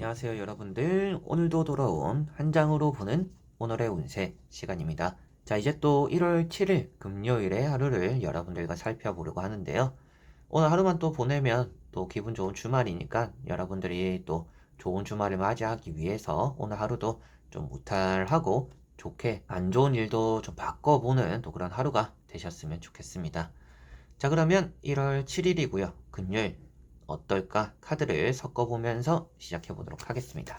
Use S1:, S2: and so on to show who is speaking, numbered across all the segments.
S1: 안녕하세요 여러분들. 오늘도 돌아온 한 장으로 보는 오늘의 운세 시간입니다. 자 이제 또 1월 7일 금요일의 하루를 여러분들과 살펴보려고 하는데요. 오늘 하루만 또 보내면 또 기분 좋은 주말이니까 여러분들이 또 좋은 주말을 맞이하기 위해서 오늘 하루도 좀 무탈하고 좋게 안 좋은 일도 좀 바꿔보는 또 그런 하루가 되셨으면 좋겠습니다. 자 그러면 1월 7일이고요. 금요일 어떨까 카드를 섞어보면서 시작해 보도록 하겠습니다.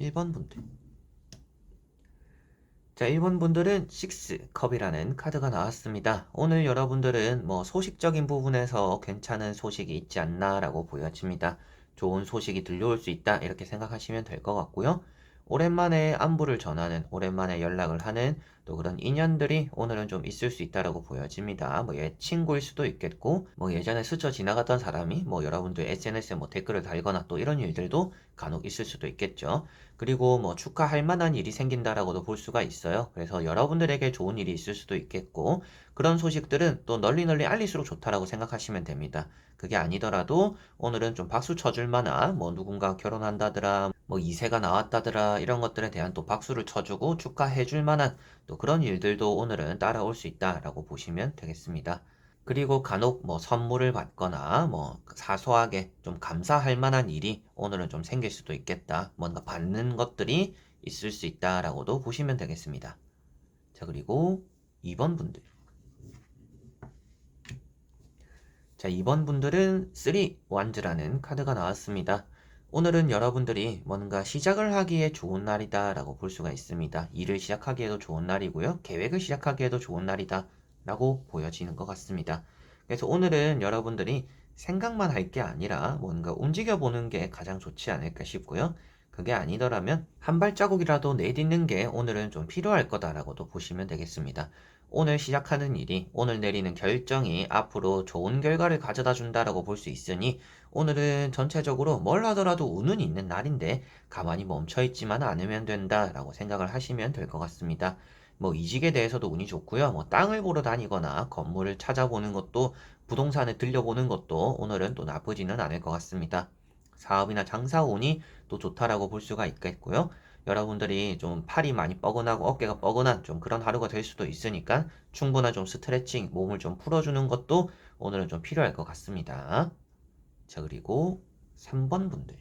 S1: 1번 분들. 자, 1번 분들은 6컵이라는 카드가 나왔습니다. 오늘 여러분들은 뭐 소식적인 부분에서 괜찮은 소식이 있지 않나라고 보여집니다. 좋은 소식이 들려올 수 있다 이렇게 생각하시면 될 것 같고요. 오랜만에 안부를 전하는, 오랜만에 연락을 하는 또 그런 인연들이 오늘은 좀 있을 수 있다라고 보여집니다. 뭐 옛 친구일 수도 있겠고, 뭐 예전에 스쳐 지나갔던 사람이 뭐 여러분들 SNS에 뭐 댓글을 달거나 또 이런 일들도 간혹 있을 수도 있겠죠. 그리고 뭐 축하할 만한 일이 생긴다라고도 볼 수가 있어요. 그래서 여러분들에게 좋은 일이 있을 수도 있겠고, 그런 소식들은 또 널리 널리 알릴수록 좋다라고 생각하시면 됩니다. 그게 아니더라도 오늘은 좀 박수 쳐줄 만한 뭐 누군가 결혼한다더라, 뭐 이세가 나왔다더라 이런 것들에 대한 또 박수를 쳐주고 축하해줄 만한 또 그런 일들도 오늘은 따라올 수 있다라고 보시면 되겠습니다. 그리고 간혹 뭐 선물을 받거나 뭐 사소하게 좀 감사할 만한 일이 오늘은 좀 생길 수도 있겠다. 뭔가 받는 것들이 있을 수 있다라고도 보시면 되겠습니다. 자, 그리고 2번 분들. 자, 2번 분들은 3 완즈라는 카드가 나왔습니다. 오늘은 여러분들이 뭔가 시작을 하기에 좋은 날이다 라고 볼 수가 있습니다. 일을 시작하기에도 좋은 날이고요. 계획을 시작하기에도 좋은 날이다 라고 보여지는 것 같습니다. 그래서 오늘은 여러분들이 생각만 할 게 아니라 뭔가 움직여 보는 게 가장 좋지 않을까 싶고요. 그게 아니더라면 한 발자국이라도 내딛는 게 오늘은 좀 필요할 거다라고도 보시면 되겠습니다. 오늘 시작하는 일이 오늘 내리는 결정이 앞으로 좋은 결과를 가져다 준다라고 볼 수 있으니 오늘은 전체적으로 뭘 하더라도 운은 있는 날인데 가만히 멈춰 있지만 않으면 된다라고 생각을 하시면 될 것 같습니다. 뭐 이직에 대해서도 운이 좋고요. 뭐 땅을 보러 다니거나 건물을 찾아보는 것도 부동산을 들려보는 것도 오늘은 또 나쁘지는 않을 것 같습니다. 사업이나 장사 운이 또 좋다라고 볼 수가 있겠고요. 여러분들이 좀 팔이 많이 뻐근하고 어깨가 뻐근한 좀 그런 하루가 될 수도 있으니까 충분한 좀 스트레칭, 몸을 좀 풀어주는 것도 오늘은 좀 필요할 것 같습니다. 자, 그리고 3번 분들.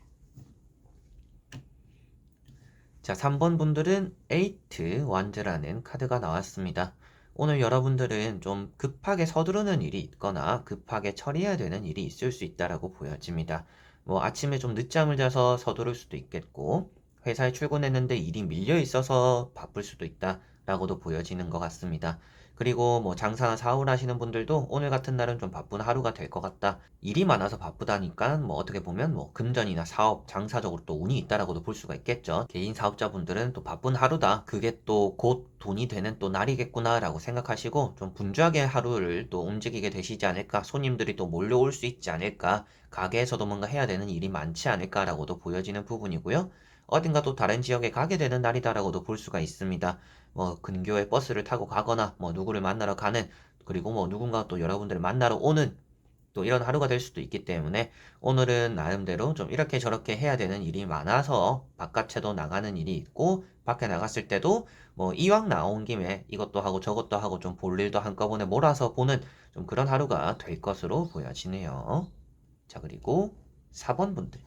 S1: 자, 3번 분들은 에이트 완즈라는 카드가 나왔습니다. 오늘 여러분들은 좀 급하게 서두르는 일이 있거나 급하게 처리해야 되는 일이 있을 수 있다라고 보여집니다. 뭐 아침에 좀 늦잠을 자서 서두를 수도 있겠고, 회사에 출근했는데 일이 밀려 있어서 바쁠 수도 있다 라고도 보여지는 것 같습니다. 그리고 뭐 장사나 사업을 하시는 분들도 오늘 같은 날은 좀 바쁜 하루가 될 것 같다. 일이 많아서 바쁘다니까 뭐 어떻게 보면 뭐 금전이나 사업, 장사적으로 또 운이 있다라고도 볼 수가 있겠죠. 개인 사업자분들은 또 바쁜 하루다. 그게 또 곧 돈이 되는 또 날이겠구나라고 생각하시고 좀 분주하게 하루를 또 움직이게 되시지 않을까. 손님들이 또 몰려올 수 있지 않을까. 가게에서도 뭔가 해야 되는 일이 많지 않을까라고도 보여지는 부분이고요. 어딘가 또 다른 지역에 가게 되는 날이다라고도 볼 수가 있습니다. 뭐 근교에 버스를 타고 가거나 뭐 누구를 만나러 가는 그리고 뭐 누군가 또 여러분들을 만나러 오는 또 이런 하루가 될 수도 있기 때문에 오늘은 나름대로 좀 이렇게 저렇게 해야 되는 일이 많아서 바깥에도 나가는 일이 있고 밖에 나갔을 때도 뭐 이왕 나온 김에 이것도 하고 저것도 하고 좀 볼 일도 한꺼번에 몰아서 보는 좀 그런 하루가 될 것으로 보여지네요. 자, 그리고 4번 분들.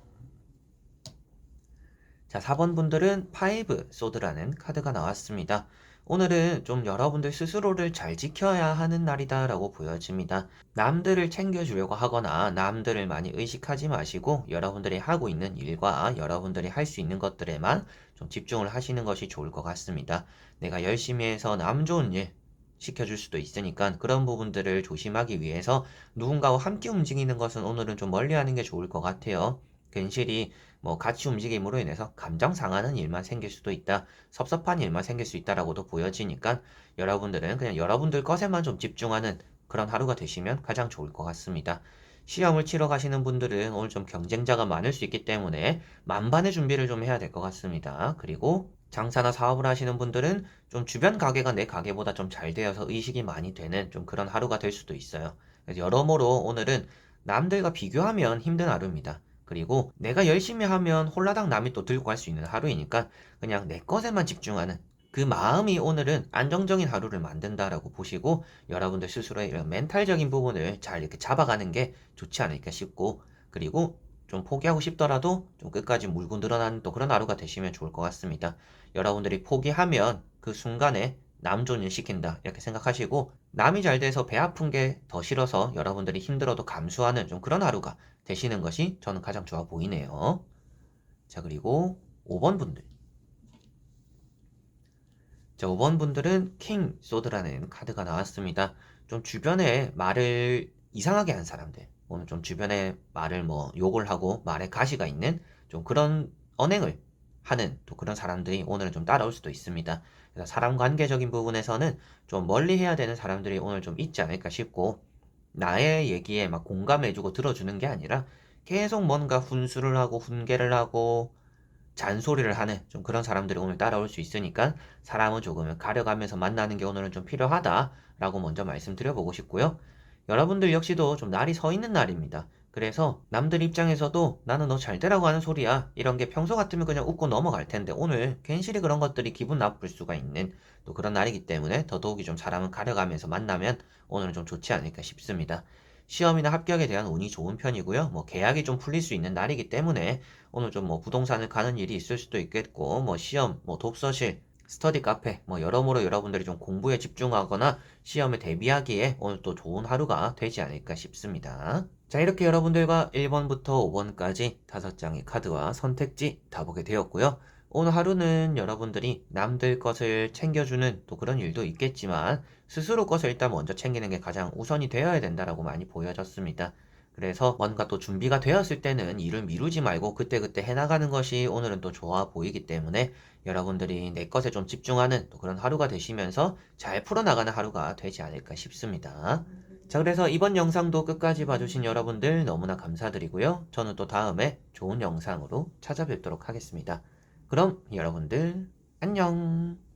S1: 자, 4번 분들은 5 소드라는 카드가 나왔습니다. 오늘은 좀 여러분들 스스로를 잘 지켜야 하는 날이다 라고 보여집니다. 남들을 챙겨주려고 하거나 남들을 많이 의식하지 마시고 여러분들이 하고 있는 일과 여러분들이 할 수 있는 것들에만 좀 집중을 하시는 것이 좋을 것 같습니다. 내가 열심히 해서 남 좋은 일 시켜줄 수도 있으니까 그런 부분들을 조심하기 위해서 누군가와 함께 움직이는 것은 오늘은 좀 멀리 하는 게 좋을 것 같아요. 괜시리 뭐 같이 움직임으로 인해서 감정 상하는 일만 생길 수도 있다. 섭섭한 일만 생길 수 있다라고도 보여지니까 여러분들은 그냥 여러분들 것에만 좀 집중하는 그런 하루가 되시면 가장 좋을 것 같습니다. 시험을 치러 가시는 분들은 오늘 좀 경쟁자가 많을 수 있기 때문에 만반의 준비를 좀 해야 될 것 같습니다. 그리고 장사나 사업을 하시는 분들은 좀 주변 가게가 내 가게보다 좀 잘 되어서 의식이 많이 되는 좀 그런 하루가 될 수도 있어요. 그래서 여러모로 오늘은 남들과 비교하면 힘든 하루입니다. 그리고 내가 열심히 하면 홀라당 남이 또 들고 갈 수 있는 하루이니까 그냥 내 것에만 집중하는 그 마음이 오늘은 안정적인 하루를 만든다라고 보시고 여러분들 스스로의 이런 멘탈적인 부분을 잘 이렇게 잡아가는 게 좋지 않을까 싶고 그리고 좀 포기하고 싶더라도 좀 끝까지 물고 늘어나는 또 그런 하루가 되시면 좋을 것 같습니다. 여러분들이 포기하면 그 순간에 남 좋은 일 시킨다 이렇게 생각하시고 남이 잘 돼서 배 아픈 게 더 싫어서 여러분들이 힘들어도 감수하는 좀 그런 하루가 되시는 것이 저는 가장 좋아 보이네요. 자 그리고 5번 분들 자 5번 분들은 킹 소드라는 카드가 나왔습니다. 좀 주변에 말을 이상하게 한 사람들 오늘 좀 주변에 말을 뭐 욕을 하고 말에 가시가 있는 좀 그런 언행을 하는 또 그런 사람들이 오늘은 좀 따라올 수도 있습니다. 그래서 사람 관계적인 부분에서는 좀 멀리 해야 되는 사람들이 오늘 좀 있지 않을까 싶고 나의 얘기에 막 공감해주고 들어주는 게 아니라 계속 뭔가 훈수를 하고 훈계를 하고 잔소리를 하는 좀 그런 사람들이 오늘 따라올 수 있으니까 사람은 조금 가려가면서 만나는 게 오늘은 좀 필요하다라고 먼저 말씀드려보고 싶고요. 여러분들 역시도 좀 날이 서 있는 날입니다. 그래서 남들 입장에서도 나는 너 잘 되라고 하는 소리야. 이런 게 평소 같으면 그냥 웃고 넘어갈 텐데 오늘 괜시리 그런 것들이 기분 나쁠 수가 있는 또 그런 날이기 때문에 더더욱이 좀 사람은 가려가면서 만나면 오늘은 좀 좋지 않을까 싶습니다. 시험이나 합격에 대한 운이 좋은 편이고요. 뭐 계약이 좀 풀릴 수 있는 날이기 때문에 오늘 좀 뭐 부동산을 가는 일이 있을 수도 있겠고 뭐 시험, 뭐 독서실, 스터디 카페, 뭐 여러모로 여러분들이 좀 공부에 집중하거나 시험에 대비하기에 오늘 또 좋은 하루가 되지 않을까 싶습니다. 자, 이렇게 여러분들과 1번부터 5번까지 다섯 장의 카드와 선택지 다 보게 되었고요. 오늘 하루는 여러분들이 남들 것을 챙겨주는 또 그런 일도 있겠지만 스스로 것을 일단 먼저 챙기는 게 가장 우선이 되어야 된다라고 많이 보여졌습니다. 그래서 뭔가 또 준비가 되었을 때는 일을 미루지 말고 그때그때 해나가는 것이 오늘은 또 좋아 보이기 때문에 여러분들이 내 것에 좀 집중하는 또 그런 하루가 되시면서 잘 풀어나가는 하루가 되지 않을까 싶습니다. 자, 그래서 이번 영상도 끝까지 봐주신 여러분들 너무나 감사드리고요. 저는 또 다음에 좋은 영상으로 찾아뵙도록 하겠습니다. 그럼 여러분들 안녕!